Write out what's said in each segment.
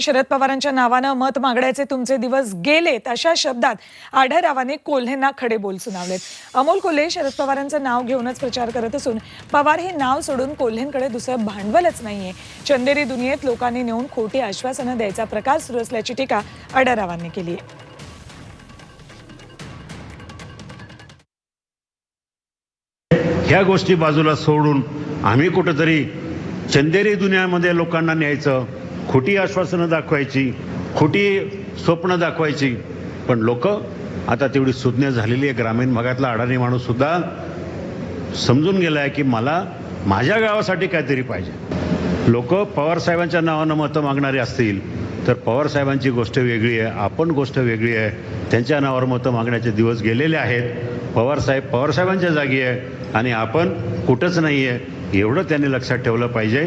शरद पवारांच्या नावानं मत मागण्याचे तुमचे दिवस गेलेत अशा शब्दात आढळरावांनी कोल्हेंना खडे बोल सुनावलेत. अमोल कोल्हे शरद पवारांचं नाव घेऊनच प्रचार करत असून पवार हे नाव सोडून कोल्हेंकडे दुसरं भांडवलच नाहीये. चंदेरी दुनियेत लोकांनी नेऊन खोटी आश्वासनं द्यायचा प्रकार सुरू असल्याची टीका आढळरावांनी केली आहे ह्या गोष्टी बाजूला सोडून आम्ही कुठंतरी चंदेरी दुनियामध्ये लोकांना न्यायचं खोटी आश्वासनं दाखवायची खोटी स्वप्न दाखवायची. पण लोक आता तेवढी सुज्ञ झालेली आहे ग्रामीण भागातला अडाणी माणूस सुद्धा समजून आहे की मला माझ्या गावासाठी काहीतरी पाहिजे. लोक पवारसाहेबांच्या नावानं मतं मागणारे असतील तर पवारसाहेबांची गोष्ट वेगळी आहे आपण गोष्ट वेगळी आहे. त्यांच्या नावावर मतं मागण्याचे दिवस गेलेले आहेत. पवारसाहेब पवारसाहेबांच्या जागी आहे आणि आपण कुठंच नाही आहे एवढं त्यांनी लक्षात ठेवलं पाहिजे.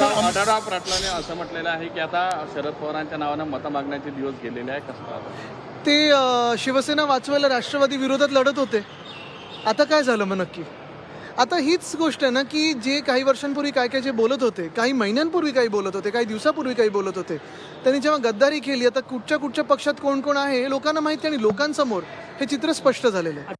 आढळराव पाटलाने असं म्हटलेलं आहे की आता शरद पवारांच्या नावानं मतं मागण्याचे दिवस गेलेले आहे कसं ते शिवसेना वाचवायला राष्ट्रवादी विरोधात लढत होते. आता काय झालं मग नक्की? आता हीच गोष्ट आहे ना की जे काही वर्षांपूर्वी काय काय जे बोलत होते काही महिन्यांपूर्वी काही बोलत होते काही दिवसापूर्वी काही बोलत होते त्यांनी जेव्हा गद्दारी केली आता कुठच्या कुठच्या पक्षात कोण कोण आहे हे लोकांना माहिती आणि लोकांसमोर हे चित्र स्पष्ट झालेलं आहे.